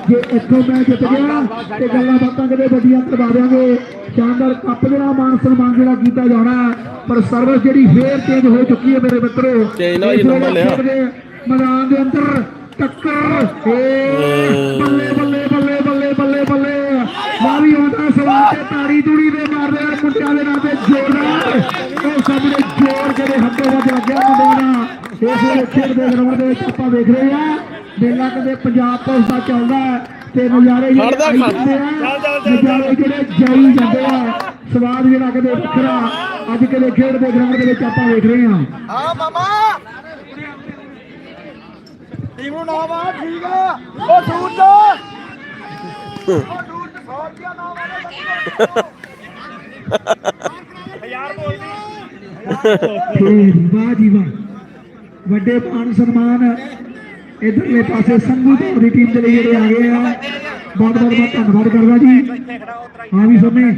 ਜੇ ਇੱਥੋਂ ਮੈਂ ਜਿੱਤ ਗਿਆ ਤੇ ਗੱਲਾਂ ਬਾਤਾਂ ਕਦੇ ਵੱਡੀਆਂ ਕਰਵਾ ਦਿਆਂਗੇ। ਸ਼ਾਨਦਾਰ ਕੱਪ ਜਿਹੜਾ ਮਾਨ ਸਨਮਾਨ ਜਿਹੜਾ ਕੀਤਾ ਜਾਣਾ। ਪਰ ਸਰਵਿਸ ਜਿਹੜੀ ਫੇਰ ਚੇਂਜ ਹੋ ਚੁੱਕੀ ਹੈ ਮੇਰੇ ਮਿੱਤਰੋ। ਨੰਬਰ ਲਿਆ। ਦੇ ਮੈਦਾਨ ਦੇ ਅੰਦਰ ਟੱਕਰ। ਬੱਲੇ ਬੱਲੇ ਬੱਲੇ ਬੱਲੇ ਬੱਲੇ ਬੱਲੇ। ਵੀ ਆਉਂਦਾ ਸਵਾਲ ਤੇ ਤਾੜੀ ਤੂੜੀ ਦੇ ਮਾਰਦੇ ਆ ਮੁੰਡਿਆਂ ਦੇ ਨਾਂ ਤੇ ਜੋਰਦਾਰ ਉਹ ਸਾਹਮਣੇ ਜੋਰ ਜਿਹੜੇ ਹੱਥੋਂ ਵੱਜ ਲੱਗਿਆ ਮੁੰਡਿਆਂ ਦਾ। ਇਸ ਵੇਲੇ ਖੇਡ ਦੇ ਗਰਾਊਂਡ ਦੇ ਵਿੱਚ ਆਪਾਂ ਵੇਖ ਰਹੇ ਆ ਮੇਲਾ ਕਦੇ ਪੰਜਾਬ ਪੁਲਿਸ ਦਾ ਚੱਲਦਾ ਤੇ ਨਜ਼ਾਰੇ ਜਿਹੜੇ। ਜਾਂਦੇ ਆ। ਨਜ਼ਾਰੇ ਜਿਹੜੇ ਜਾਈ ਜਾਂਦੇ ਆ। ਸਵਾਦ ਜਿਹੜਾ ਕਦੇ ਵੱਖਰਾ। ਅੱਜ ਕਦੇ ਖੇਡ ਦੇ ਗਰਾਊਂਡ ਦੇ ਵਿੱਚ ਆਪਾਂ ਵੇਖ ਰਹੇ ਹਾਂ। ਹਾਂ ਮਾਮਾ। ਟੀਮ ਨੂੰ ਨਾਮ ਆ ਠੀਕ ਆ। ਉਹ ਸੂਰਜ। [laughs] ਉਹ ਸੂਰਜ 100 ਰੁਪਿਆ ਨਾਮ ਆ ਵਾਹ ਜੀ ਵਾਹ ਵੱਡੇ ਮਾਨ ਸਨਮਾਨ ਇਧਰਲੇ ਪਾਸੇ ਸੰਗੂ ਧੌਰ ਦੀ ਟੀਮ ਦੇ ਲਈ ਜਿਹੜੇ ਆ ਗਏ ਆ। ਬਹੁਤ ਬਹੁਤ ਮੈਂ ਧੰਨਵਾਦ ਕਰਦਾ ਜੀ। ਹਾਂ ਵੀ ਸੁਣੇ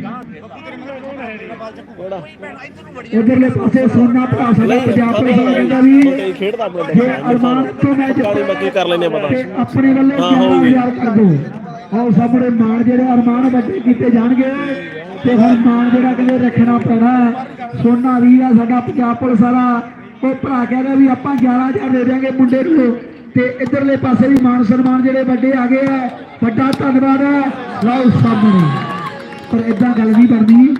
ਇਧਰਲੇ ਪਾਸੇ ਸੋਨਾ ਭਰਾ ਸਾਡਾ ਪੰਜਾਬ ਪੁਲਿਸ ਕਹਿੰਦਾ ਵੀ ਖੇਡਦਾ ਆਪਣੇ ਜੇ ਅਰਮਾਨ ਇੱਥੋਂ ਮੈਚ ਕਾਲੀ ਬੱਕੀ ਕਰ ਲੈਨੇ ਪਤਾ। ਤੇ ਆਪਣੇ ਵੱਲੋਂ ਹਾਂ, ਜ਼ਿਆਦਾ ਹੋਊਗੀ। ਯਾਰ ਕਰ ਦੋ। ਆਓ ਸਾਹਮਣੇ ਮਾਣ ਜਿਹੜੇ ਅਰਮਾਨ ਵੱਡੇ ਕੀਤੇ ਜਾਣਗੇ। ਤੇ ਹੁਣ ਜਿਹੜਾ ਕਹਿੰਦੇ ਰੱਖਣਾ ਪੈਣਾ ਸੋਨਾ ਵੀਰ ਆ ਸਾਡਾ ਪੰਜਾਬ ਪੁਲਿਸ ਵਾਲਾ। ਉਹ ਭਰਾ ਕਹਿੰਦਾ ਵੀ ਆਪਾਂ 11000 ਦੇ ਦਿਆਂਗੇ ਮੁੰਡੇ ਨੂੰ। ਤੇ ਇਧਰਲੇ ਪਾਸੇ ਵੀ ਮਾਨ ਸਨਮਾਨ ਜਿਹੜੇ ਵੱਡੇ ਆ ਗਏ ਆ। ਵੱਡਾ ਧੰਨਵਾਦ ਹੈ। ਲਓ ਸਾਹਮਣੇ। ਪਰ ਇਦਾਂ ਗੱਲ ਨਹੀਂ ਬਣਦੀ।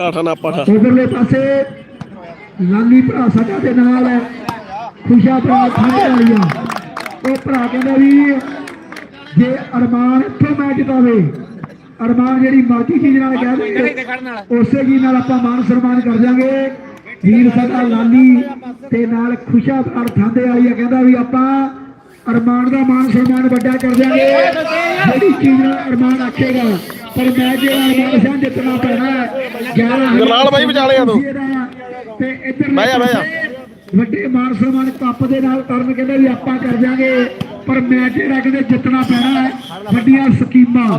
ਆਠਾ ਨਾ ਪਾਠਾ ਉਧਰਲੇ ਪਾਸੇ ਲਾਲੀ ਭਰਾ ਸਾਡਾ ਦੇ ਨਾਲ ਹੈ। ਖੁਸ਼ਾ ਭਰਾ ਖਾਣੇ ਵਾਲੀਆ ਉਹ ਭਰਾ ਕਹਿੰਦਾ ਵੀ ਜੇ ਅਰਮਾਨ ਇੱਥੋਂ ਮੈਚ ਜਿਤਾਵੇ ਅਰਮਾਨ ਜਿਹੜੀ ਮਰਜ਼ੀ ਚੀਜ਼ ਨਾਲ ਕਹਿ ਦੇ ਖੜਨ ਵਾਲਾ ਉਸੇ ਜੀ ਨਾਲ ਆਪਾਂ ਮਾਨ ਸਨਮਾਨ ਕਰ ਦਿਆਂਗੇ। ਵੀਰ ਸਾਡਾ ਲਾਲੀ ਤੇ ਨਾਲ ਖੁਸ਼ਾ ਭਰਾ ਠਾਂਦੇ ਵਾਲੀਆ ਕਹਿੰਦਾ ਵੀ ਆਪਾਂ ਅਰਮਾਨ ਦਾ ਮਾਨ ਸਨਮਾਨ ਵੱਡਾ ਕਰ ਦਿਆਂਗੇ। ਜਿਹੜੀ ਚੀਜ਼ ਨਾਲ ਅਰਮਾਨ ਆਖੇਗਾ ਪਰ ਮੈਂ ਜਿਹੜਾ ਅਰਮਾਨ ਸਾਂ ਜਿੱਤਣਾ ਪੈਣਾ ਹੈ 11 ਗੁਰਲਾਲ ਬਾਈ ਵਿਚਾਲੇ ਆ ਤੂੰ। ਤੇ ਇੱਧਰ ਬਹਿ ਜਾ, ਬਹਿ ਜਾ। ਵੱਡੇ ਮਾਨ ਸਨਮਾਨ ਕੱਪ ਦੇ ਨਾਲ ਕਰਨ ਕਹਿੰਦੇ ਵੀ ਆਪਾਂ ਕਰ ਦਿਆਂਗੇ ਪਰ ਮੈਚ ਜਿਹੜਾ ਕਹਿੰਦੇ ਜਿੱਤਣਾ ਪੈਣਾ ਹੈ ਵੱਡੀਆਂ ਸਕੀਮਾਂ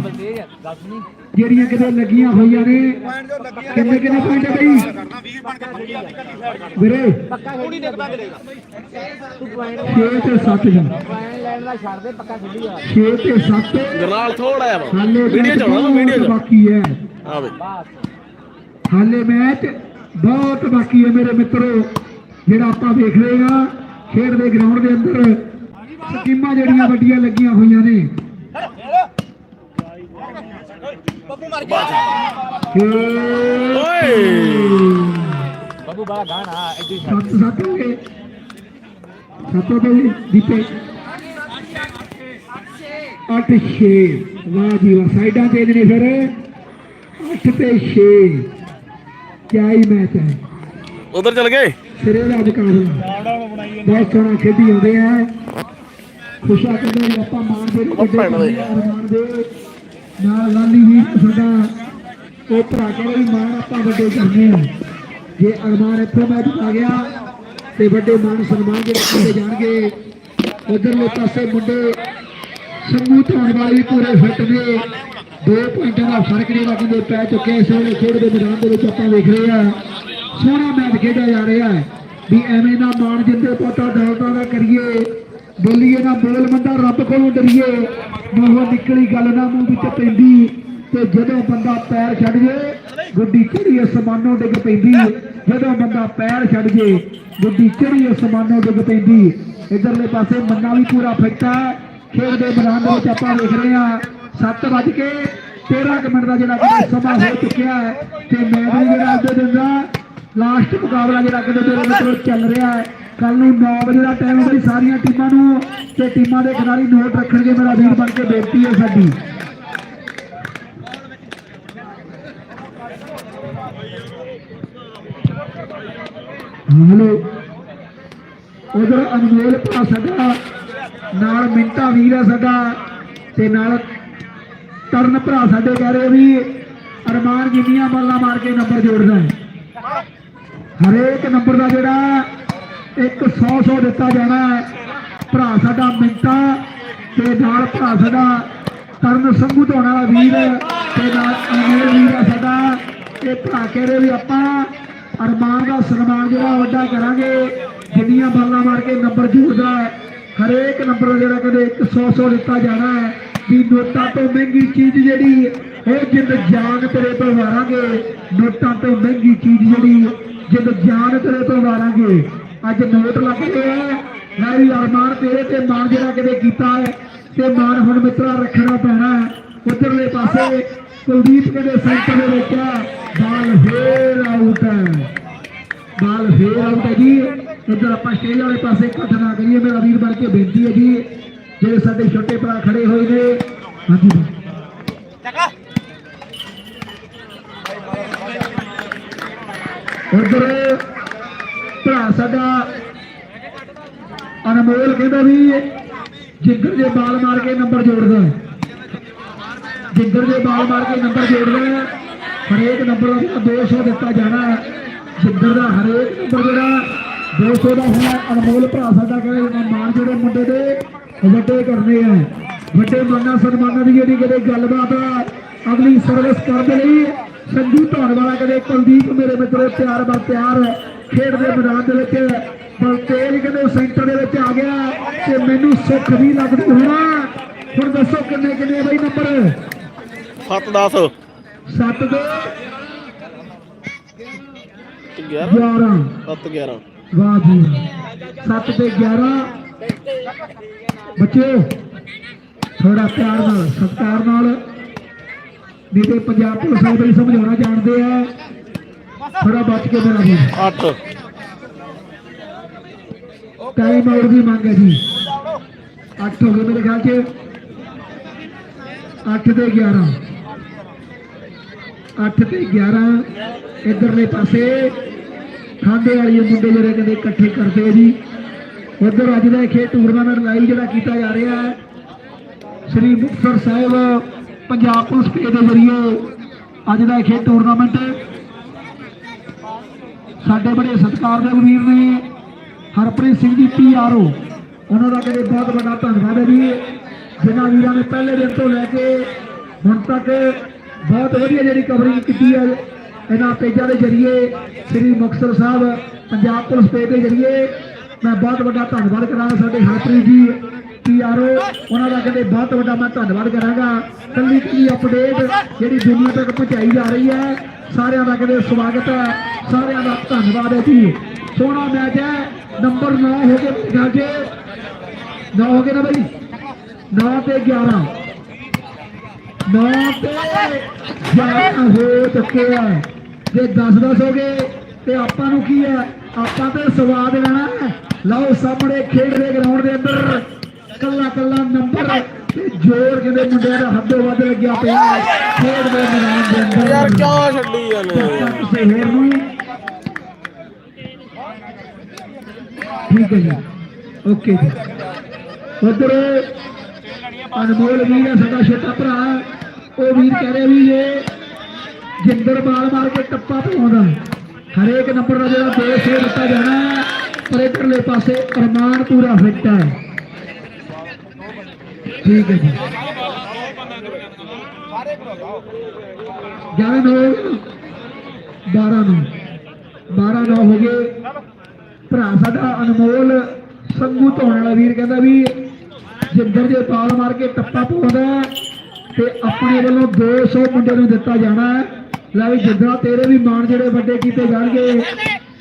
ਜਿਹੜੀਆਂ ਕਿਤੇ ਲੱਗੀਆਂ ਹੋਈਆਂ ਨੇ। ਕਿੰਨੇ ਕਿੰਨੇ ਪੁਆਇੰਟ ਹੈ ਬਈ? ਵੀਰੇ ਪੱਕਾ ਖੇਡੀ ਦੇਖਦਾ ਪੁਆਇੰਟ 6 ਤੇ 7 ਜੀ। ਪੁਆਇੰਟ ਲੈਣ ਦਾ ਛੱਡ ਦੇ ਪੱਕਾ ਖੇਡੀ ਆ 6 ਤੇ 7 ਗਰਨਾਲ ਥੋੜਾ ਆ ਵੀਡੀਓ ਚ ਆਉਣਾ ਵੀਡੀਓ ਚ ਬਾਕੀ ਹੈ। ਆ ਵੇ ਬਸ ਹਾਲੇ ਮੈਚ ਬਹੁਤ ਬਾਕੀ ਹੈ ਮੇਰੇ ਮਿੱਤਰੋ। ਜਿਹੜਾ ਆਪਾਂ ਵੇਖ ਰਹੇ ਹਾਂ ਖੇਡ ਦੇ ਗਰਾਊਂਡ ਦੇ ਅੰਦਰ ਸਕੀਮਾਂ ਜਿਹੜੀਆਂ ਵੱਡੀਆਂ ਲੱਗੀਆਂ ਹੋਈਆਂ ਨੇ ਓਏ ਬੱਬੂ ਦੀਪੇ ਵਾਹ ਜੀ ਵਾਹ ਸਾਈਡਾਂ ਤੇ ਨੇ ਫਿਰ। ਅੱਠ ਤੇ 6 ਕਿਆ ਹੀ ਮੈਚ ਹੈ। ਉਧਰ ਚਲ ਗਏ। ਸਿਰੇ ਦਾ ਮੁਕਾਬਲਾ ਬਹੁਤ ਸੋਹਣਾ ਖੇਡੀ ਆਉਂਦੇ ਆ। ਖੁਸ਼ਾ ਕਹਿੰਦੇ ਵੀ ਆਪਾਂ ਮਾਨ ਦੇ ਭੈਣ ਦੇ। ਮਾਨ ਦੇ ਨਾਲ ਲਾਲੀ ਸਾਡਾ ਉਹ ਭਰਾ ਕਹਿੰਦੇ ਵੀ ਮਾਨ ਆਪਾਂ ਵੱਡੇ ਕਰਨੇ ਆ ਜੇ ਅਰਮਾਨ ਇੱਥੋਂ ਮੈਚ ਆ ਗਿਆ ਤੇ ਵੱਡੇ ਮਾਨ ਸਨਮਾਨ ਜਿਹੜੇ ਕੀਤੇ ਜਾਣਗੇ, ਉਧਰਲੇ ਪਾਸੇ ਮੁੰਡੇ ਸੰਗੂ ਧੌਣ ਵਾਲੀ ਪੂਰੇ ਫਿੱਟ ਨੇ। ਦੋ ਪੁਆਇੰਟਾਂ ਦਾ ਫ਼ਰਕ ਜਿਹੜਾ ਕਹਿੰਦੇ ਪੈ ਚੁੱਕਿਆ ਇਸ ਵੇਲੇ ਖੇਡ ਦੇ ਮੈਦਾਨ ਦੇ ਵਿੱਚ ਆਪਾਂ ਵੇਖ ਰਹੇ ਆ ਸੋਹਣਾ ਮੈਚ ਖੇਡਿਆ ਜਾ ਰਿਹਾ ਹੈ ਵੀ ਐਵੇਂ ਨਾ ਮਾਣ ਜਿੰਦੇ ਪੋਤਾ ਦੌਲਤਾਂ ਦਾ ਕਰੀਏ। ਬੋਲੀਏ ਨਾ ਬੋਲ ਮੰਦਾ ਰੱਬ ਕੋਲੋਂ ਡਰੀਏ। ਮੂੰਹੋਂ ਨਿਕਲੀ ਗੱਲ ਨਾ, ਮੂੰਹ ਵਿੱਚ ਪੈਂਦੀ। ਤੇ ਜਦੋਂ ਬੰਦਾ ਪੈਰ ਛੱਡ ਜੇ, ਗੁੱਡੀ ਚੜੀ ਅਸਮਾਨੋਂ ਡਿੱਗ ਪੈਂਦੀ? ਜਦੋਂ ਬੰਦਾ ਪੈਰ ਛੱਡ ਜੇ, ਗੁੱਡੀ ਚੜੀ ਅਸਮਾਨੋਂ ਡਿੱਗ ਪੈਂਦੀ? ਇਧਰਲੇ ਪਾਸੇ ਮੰਨਾ ਵੀ ਪੂਰਾ ਫਿੱਟ ਹੈ ਖੇਡ ਦੇ ਮੈਦਾਨ ਵਿੱਚ ਆਪਾਂ ਵੇਖ ਰਹੇ ਹਾਂ 7 ਵੱਜ ਕੇ 13 ਕੁ ਮਿੰਟ ਦਾ ਜਿਹੜਾ ਸਮਾਂ ਹੋ ਚੁੱਕਿਆ ਹੈ। ਤੇ ਮੈਚ ਜਿਹੜਾ ਅੱਜ ਦਿਨ ਦਾ ਲਾਸਟ ਮੁਕਾਬਲਾ ਜਿਹੜਾ ਕਿ ਮੇਰੇ ਮਿੱਤਰੋ ਚੱਲ ਰਿਹਾ ਹੈ। ਕੱਲ ਨੂੰ 9 ਵਜੇ ਦਾ ਟਾਈਮ ਹੈ ਸਾਰੀਆਂ ਟੀਮਾਂ ਨੂੰ ਤੇ ਟੀਮਾਂ ਦੇ ਖਿਡਾਰੀ ਨੋਟ ਰੱਖਣਗੇ, ਮੇਰਾ ਵੀਰ ਬਣ ਕੇ ਬੇਨਤੀ ਹੈ ਸਾਡੀ। ਹਲੋ ਉਧਰ ਅਨਮੋਲ ਭਰਾ ਸਾਡਾ, ਨਾਲ ਮਿੰਟਾ ਵੀਰ ਹੈ ਸਾਡਾ ਤੇ ਨਾਲ ਤਰਨ ਭਰਾ ਸਾਡੇ ਕਹਿ ਰਹੇ ਵੀ ਅਰਮਾਨ ਜਿੰਨੀਆਂ ਬੱਲਾਂ ਮਾਰ ਕੇ ਨੰਬਰ ਜੋੜਦਾ ਹੈ। ਹਰੇਕ ਨੰਬਰ ਦਾ ਜਿਹੜਾ ਇੱਕ 100 100 ਦਿੱਤਾ ਜਾਣਾ ਭਰਾ ਸਾਡਾ ਮਿੰਟਾ ਤੇ ਨਾਲ ਭਰਾ ਸਾਡਾ ਤਰਨ ਸੰਗੂ ਧੋਣ ਵਾਲਾ ਵੀਰ ਤੇ ਨਾਲ ਅਨਮੋਲ ਵੀਰ ਹੈ ਸਾਡਾ। ਇਹ ਭਰਾ ਕਹਿ ਰਹੇ ਵੀ ਆਪਾਂ ਅਰਮਾਨ ਦਾ ਸਨਮਾਨ ਜਿਹੜਾ ਵੱਡਾ ਕਰਾਂਗੇ, ਜਿੰਨੀਆਂ ਬੱਲਾਂ ਮਾਰ ਕੇ ਨੰਬਰ ਜੋੜਦਾ ਹਰੇਕ ਨੰਬਰ ਦਾ ਜਿਹੜਾ ਕਦੇ 100 100 ਦਿੱਤਾ ਜਾਣਾ ਹੈ ਵੀ ਨੋਟਾਂ ਤੋਂ ਮਹਿੰਗੀ ਚੀਜ਼ ਜਿਹੜੀ ਉਹ ਜਿੰਦ ਜਾਨ ਤੇਰੇ ਤੋਂ ਵਾਰਾਂਗੇ। ਨੋਟਾਂ ਤੋਂ ਮਹਿੰਗੀ ਚੀਜ਼ ਜਿਹੜੀ ਜਿੰਦ ਜਾਨ ਤੇਰੇ ਤੋਂ ਵਾਰਾਂਗੇ। ਅੱਜ ਨੋਟ ਲੱਗ ਗਏ ਆ ਅਰਮਾਨ ਤੇਰੇ ਤੇ ਮਾਨ ਜਿਹੜਾ ਕਦੇ ਕੀਤਾ ਹੈ। ਤੇ ਮਾਨ ਹੁਣ ਮਿੱਤਰਾ ਰੱਖਣਾ ਪੈਣਾ ਹੈ। ਉਧਰਲੇ ਪਾਸੇ ਕੁਲਦੀਪ ਕਹਿੰਦੇ ਸੈਂਟਰ ਦੇ ਵਿੱਚ ਬਾਲ ਫੇਰ ਆਊਟ ਹੈ। ਬਾਲ ਫੇਰ ਆਊਟ ਹੈ ਜੀ। ਇੱਧਰ ਆਪਾਂ ਸਟੇਜ ਵਾਲੇ ਪਾਸੇ ਇਕੱਠ ਨਾ ਕਰੀਏ। ਮੇਰਾ ਵੀਰ ਬਣ ਕੇ ਬੇਨਤੀ ਹੈ ਜੀ। ਜਿਹੜੇ ਸਾਡੇ ਛੋਟੇ ਭਰਾ ਖੜੇ ਹੋਏ ਨੇ। ਹਾਂਜੀ ਜੀ। ਉੱਧਰ ਭਰਾ ਸਾਡਾ ਅਨਮੋਲ ਕਹਿੰਦਾ ਵੀ ਜਿੱਧਰ ਦੇ ਬਾਲ ਮਾਰ ਕੇ ਨੰਬਰ ਜੋੜਦਾ ਹੈ। ਦੇ ਬਾਲ ਮਾਰ ਕੇ ਨੰਬਰ ਜੋੜਦਾ ਹਰੇਕ ਨੰਬਰ ਦਾ 200 ਦਿੱਤਾ ਜਾਣਾ ਹੈ। ਦਾ ਹਰੇਕ ਨੰਬਰ ਜਿਹੜਾ 200 ਦਾ ਹੋਣਾ ਅਨਮੋਲ ਭਰਾ ਸਾਡਾ ਕਹਿੰਦੇ ਮਾਨ ਜਿਹੜੇ ਮੁੰਡੇ ਦੇ ਵੱਡੇ ਕਰਨੇ ਆ। ਵੱਡੇ ਮਾਨਾਂ ਸਨਮਾਨਾਂ ਦੀ ਜਿਹੜੀ ਕਦੇ ਗੱਲਬਾਤ ਅਗਲੀ ਸਰਵਿਸ ਕਰਨ ਦੇ ਲਈ ਸੰਜੂ ਧੌਣ ਕਦੇ ਕੁਲਦੀਪ ਮੇਰੇ ਮਿੱਤਰੋ ਪਿਆਰ ਬਾ ਪਿਆਰ ਖੇਡ ਦੇ ਮੈਦਾਨ ਦੇ ਵਿੱਚ ਬਲਤੇਜ ਕਹਿੰਦੇ ਸੈਂਟਰ ਦੇ ਵਿੱਚ ਆ ਗਿਆ ਤੇ ਮੈਨੂੰ ਸੁੱਖ ਵੀ ਲੱਗਦੀ ਹੋਣਾ। ਹੁਣ ਦੱਸੋ ਕਿੰਨੇ ਕਿੰਨੇ ਬਈ ਨੰਬਰ 7 10 7 ਦੇ। 11 11 7 11 ਵਾਹ ਜੀ। 7 ਤੇ 11 ਬੱਚੇ ਥੋੜਾ ਪਿਆਰ ਨਾਲ ਸਤਿਕਾਰ ਨਾਲ। ਨਹੀਂ ਤੇ ਪੰਜਾਬ ਪੁਲਿਸ ਵਾਲੇ ਬਈ ਸਮਝਾਉਣਾ ਜਾਣਦੇ ਆ। ਥੋੜਾ ਬਚ ਕੇ ਮੇਰਾ ਵੀ 8 ਟਾਈਮ ਆਊਟ ਦੀ ਮੰਗ ਹੈ ਜੀ। 8 ਹੋ ਗਏ ਮੇਰੇ ਖਿਆਲ 'ਚ। 8 ਤੇ 11 8 ਤੇ 11 ਇਧਰਲੇ ਪਾਸੇ। ਖਾਂਦੇ ਵਾਲੀ ਮੁੰਡੇ ਜਿਹੜੇ ਕਹਿੰਦੇ ਇਕੱਠੇ ਕਰਦੇ ਆ ਜੀ। ਉਧਰ ਅੱਜ ਦਾ ਖੇਡ ਟੂਰਨਾਮੈਂਟ ਲਾਈਵ ਜਿਹੜਾ ਕੀਤਾ ਜਾ ਰਿਹਾ ਹੈ। ਸ੍ਰੀ ਮੁਕਤਸਰ ਸਾਹਿਬ ਪੰਜਾਬ ਪੁਲਿਸ ਪੇ ਦੇ ਜ਼ਰੀਏ ਅੱਜ ਦਾ ਖੇਡ ਟੂਰਨਾਮੈਂਟ ਸਾਡੇ ਬੜੇ ਸਤਿਕਾਰਯੋਗ ਵੀਰ ਨੇ ਹਰਪ੍ਰੀਤ ਸਿੰਘ ਜੀ ਪੀਆਰਓ ਉਹਨਾਂ ਦਾ ਕਹਿੰਦੇ ਬਹੁਤ ਵੱਡਾ ਧੰਨਵਾਦ ਹੈ ਜੀ। ਜਿਨ੍ਹਾਂ ਵੀਰਾਂ ਨੇ ਪਹਿਲੇ ਦਿਨ ਤੋਂ ਲੈ ਕੇ ਹੁਣ ਤੱਕ ਬਹੁਤ ਵਧੀਆ ਜਿਹੜੀ ਕਵਰਿੰਗ ਕੀਤੀ ਹੈ। ਇਹਨਾਂ ਪੇਜਾਂ ਦੇ ਜ਼ਰੀਏ ਸ੍ਰੀ ਮੁਕਤਸਰ ਸਾਹਿਬ ਪੰਜਾਬ ਪੁਲਿਸ ਪੇਜ ਦੇ ਜ਼ਰੀਏ ਮੈਂ ਬਹੁਤ ਵੱਡਾ ਧੰਨਵਾਦ ਕਰਾਂਗਾ ਸਾਡੇ ਹਰਪ੍ਰੀਤ ਜੀ ਪੀਆਰਓ ਉਹਨਾਂ ਦਾ ਕਹਿੰਦੇ ਬਹੁਤ ਵੱਡਾ ਮੈਂ ਧੰਨਵਾਦ ਕਰਾਂਗਾ। ਕੱਲੀ ਕੱਲੀ ਅਪਡੇਟ ਜਿਹੜੀ ਦੁਨੀਆ ਤੱਕ ਪਹੁੰਚਾਈ ਜਾ ਰਹੀ ਹੈ ਸਾਰਿਆਂ ਦਾ ਕਹਿੰਦੇ ਸਵਾਗਤ ਹੈ। ਸਾਰਿਆਂ ਦਾ ਧੰਨਵਾਦ ਹੈ ਜੀ। ਸੋਹਣਾ ਮੈਚ ਹੈ। ਨੰਬਰ 9 ਹੋ ਗਏ ਗਾਜੇ 9 ਹੋ ਗਏ ਨਾ ਬਈ? 9 ਤੇ 11 9 ਤੇ 11 ਹੋ ਚੁੱਕੇ ਆ। ਜੇ 10 10 ਹੋ ਗਏ, ਤੇ ਆਪਾਂ ਨੂੰ ਕੀ ਹੈ? ਆਪਾਂ ਤੇ ਸਵਾਦ ਲੈਣਾ ਲਓ ਸਾਹਮਣੇ ਖੇਡ ਦੇ ਗਰਾਊਂਡ ਦੇ ਅੰਦਰ। ਕੱਲਾ ਕੱਲਾ ਨੰਬਰ ਜੋਰ ਕਹਿੰਦੇ ਮੁੰਡਿਆਂ ਦਾ ਹੱਦੋਂ ਵੱਧ ਲੱਗਿਆ ਪਿਆ। ਖੇਡ ਦੇ ਮੈਦਾਨ ਦੇ ਅੰਦਰ। ਯਾਰ ਕਿਉਂ ਛੱਡੀ ਜਾਂਦੇ ਕਿਸੇ ਹੋਰ ਨੂੰ ਠੀਕ ਹੈ ਜੀ। ਓਕੇ ਜੀ। ਉਧਰ ਅਨਮੋਲ ਵੀਰ ਹੈ ਸਾਡਾ ਛੋਟਾ ਭਰਾ। ਉਹ ਵੀਰ ਕਹਿ ਰਿਹਾ ਵੀ ਇਹ ਜਿੰਦਰ ਮਾਰ ਮਾਰ ਕੇ ਟੱਪਾ ਪਾਉਂਦਾ ਹਰੇਕ ਨੰਬਰ ਦਾ ਜਿਹੜਾ ਦੋ ਸੌ ਦਿੱਤਾ ਜਾਣਾ ਹੈ, ਪਰ ਇਧਰਲੇ ਪਾਸੇ ਅਰਮਾਨ ਪੂਰਾ ਫਿੱਟ ਹੈ। ਠੀਕ ਹੈ ਜੀ। ਗਿਆਰਾਂ ਨੌ 12 ਨੂੰ। 12 ਨੌ ਹੋ ਗਏ। ਭਰਾ ਸਾਡਾ ਅਨਮੋਲ ਸੰਗੂ ਧੋਣ ਵਾਲਾ ਵੀਰ ਕਹਿੰਦਾ ਵੀ ਜਿੰਦਰ ਦੇ ਪਾਲ ਮਾਰ ਕੇ ਟੱਪਾ ਪਾਉਂਦਾ ਤੇ ਆਪਣੇ ਵੱਲੋਂ 200 ਮੁੰਡੇ ਨੂੰ ਦਿੱਤਾ ਜਾਣਾ ਹੈ। ਲੈ ਵੀ ਜਿੰਦਰਾ ਤੇਰੇ ਵੀ ਮਾਣ ਜਿਹੜੇ ਵੱਡੇ ਕੀਤੇ ਜਾਣਗੇ।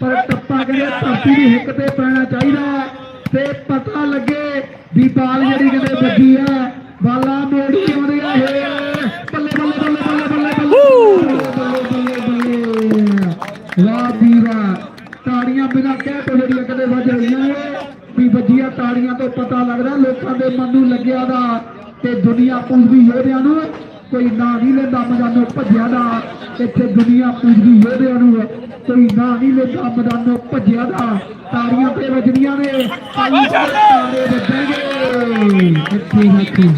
ਪਰ ਟੱਪਾ ਕਹਿੰਦੇ ਧਰਤੀ ਦੀ ਹਿੱਕ ਤੇ ਪੈਣਾ ਚਾਹੀਦਾ ਤੇ ਪਤਾ ਲੱਗੇ ਦੀ ਬਾਲ ਜਿਹੜੀ ਕਿਤੇ ਵੱਜੀ ਆ ਬਾਲਾ ਮੋੜ ਕੇ ਆਉਂਦੇ ਆ ਇਹ ਬੱਲੇ ਬੱਲੇ ਬੱਲੇ ਬੱਲੇ ਬੱਲੇ ਬੱਲੇ ਵਾਹ ਵੀਰਾ ਤਾੜੀਆਂ ਬਿਨਾ ਕਹਿ ਤੋਂ ਜਿਹੜੀਆਂ ਕਦੇ ਵੱਜ ਰਹੀਆਂ ਨੇ ਵੀ ਵੱਜੀਆਂ ਤਾੜੀਆਂ ਤੋਂ ਪਤਾ ਲੱਗਦਾ ਲੋਕਾਂ ਦੇ ਮਨ ਨੂੰ ਲੱਗਿਆ ਦਾ ਤੇ ਦੁਨੀਆ ਪੁੱਛਦੀ ਯੋਧਿਆਂ ਨੂੰ। ਕੋਈ ਨਾਂ ਨਹੀਂ ਲੈਂਦਾ ਮਜਾਨੋ ਭੱਜਿਆ ਦਾ ਇੱਥੇ ਦੁਨੀਆ ਪੁੱਛਦੀ ਯੋਧਿਆਂ ਨੂੰ। ਕੋਈ ਨਾਂ ਨਹੀਂ ਲੈਂਦਾ ਮੈਦਾਨੋਂ ਭੱਜਿਆ ਦਾ। ਤਾੜੀਆਂ ਤੇ ਵੱਜਦੀਆਂ ਨੇ। ਤਾੜੀ ਤੇ ਤਾੜੇ ਵੱਜਣਗੇ। ਇੱਥੇ ਰੱਖੋ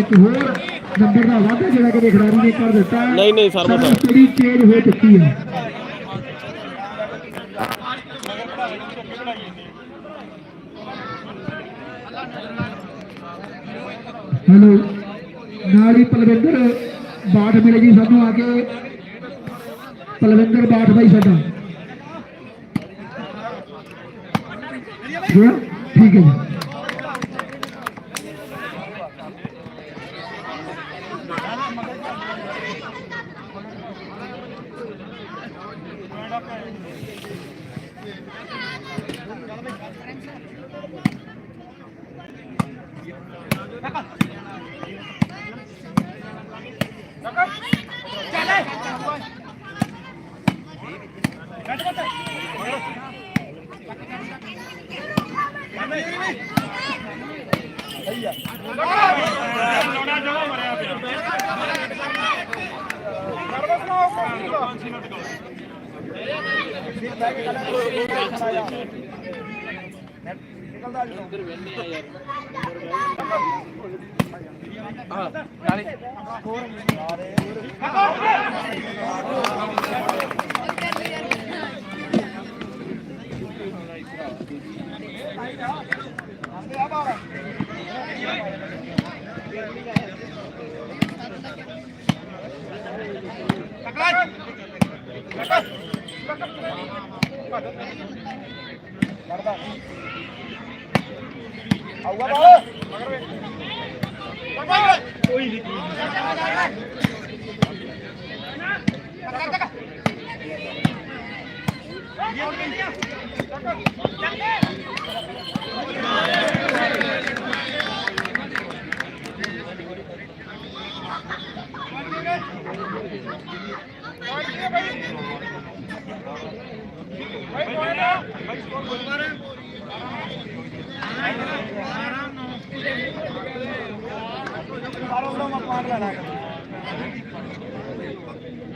ਇੱਕ ਹੋਰ ਨੰਬਰ ਦਾ ਵਾਅਦਾ ਜਿਹੜਾ ਕਿ ਖਿਡਾਰੀ ਨੇ ਕਰ ਦਿੱਤਾ। ਨਹੀਂ, ਨਹੀਂ, ਹੈ। ਸਾਡੀ ਜਿਹੜੀ ਚੇਂਜ ਹੋ ਚੁੱਕੀ ਹੈ। ਹੈਲੋ ਨਾਲ ਪਲਵਿੰਦਰ ਬਾਠ ਮਿਲੇ ਜੀ ਸਾਨੂੰ ਆ ਕੇ। ਪਲਵਿੰਦਰ ਬਾਠ ਬਾਈ ਸਾਡਾ। ਠੀਕ ਹੈ ਜੀ।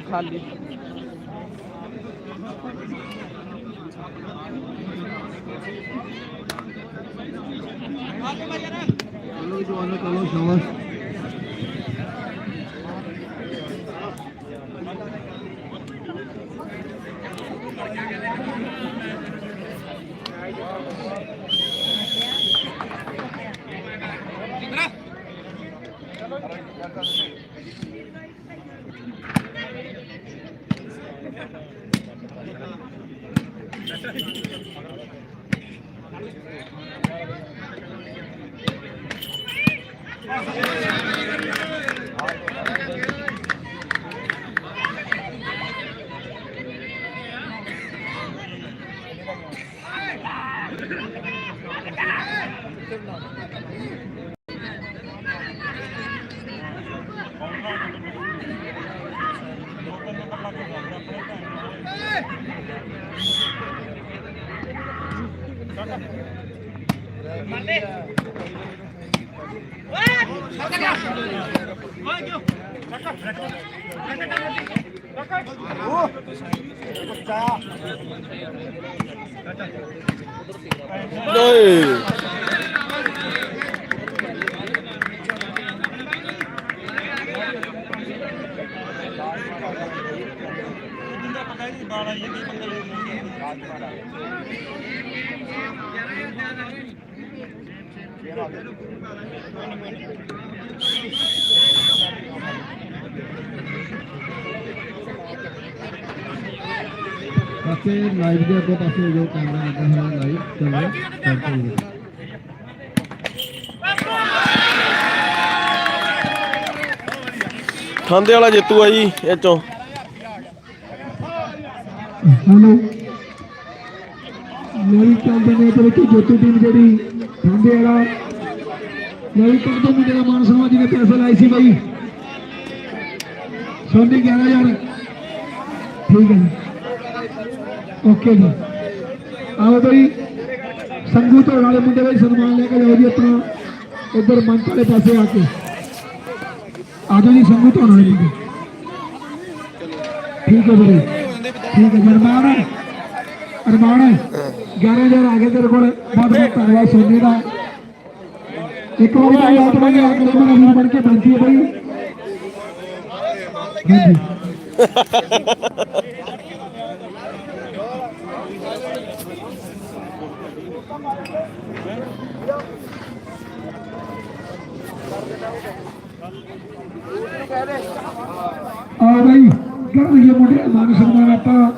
ਖਾਲੀ ਚਲੋ ਓਏ ਪਾਸੇ ਲਾਈਵ ਦੇ ਅੱਗੇ ਪਾਸੇ ਜੋ ਕੈਮਰਾ ਲੱਗਾ ਹੋਇਆ ਲਾਈਵ ਚਲੋ ਕਰਦੇ ਖਾਂਦੇ ਵਾਲਾ ਜੇਤੂ ਆ ਜੀ ਇਹ ਚੋਂ। ਹਲੋ। ਮੇਰੀ ਚੱਲਦੇ ਨੇ ਤੇ ਵਿੱਚ ਜੋਤੀ ਟੀਮ ਜਿਹੜੀ ਠੰਡੇ ਵਾਲਾ। ਮੇਰੀ ਟੀਮ ਮੁੰਡੇ ਦਾ ਮਾਨ ਸਨਮਾਨ ਜੀ ਨੇ ਪੈਸੇ ਲਾਈ ਸੀ ਬਾਈ। ਸੋਨੀ 11000 ਠੀਕ ਹੈ ਜੀ। ਓਕੇ ਜੀ। ਆਓ ਬਈ ਸੰਗੂ ਧੋਣ ਵਾਲੇ ਮੁੰਡੇ ਦਾ ਸਨਮਾਨ ਲੈ ਕੇ ਜਾਓ ਜੀ ਆਪਣਾ ਇੱਧਰ ਮੰਚ ਵਾਲੇ ਪਾਸੇ ਆ ਕੇ। ਆ ਜੀ ਸੰਗੂ ਧੋਣ ਵਾਲੇ ਮੁੰਡੇ। ਠੀਕ ਹੈ ਵੀਰੇ ਠੀਕ ਹੈ ਜੀ, ਅਰਮਾਨ 11000 ਆ ਗਏ ਤੇਰੇ ਕੋਲ। ਬਹੁਤ ਬਹੁਤ ਧੰਨਵਾਦ ਸੋਨੀ ਦਾ। ਇੱਕ ਵਾਰੀ ਤਾਂ ਯਾਦ ਬਣ ਗਿਆ ਕਿ ਮੈਂ ਬਣ ਕੇ ਬੈਠੀ ਬਈ। ਹਾਂਜੀ। ਆ ਬਈ ਕਰ ਮੁੰਡੇ ਮਾਨ ਸਨਮਾਨ ਆਪਾਂ।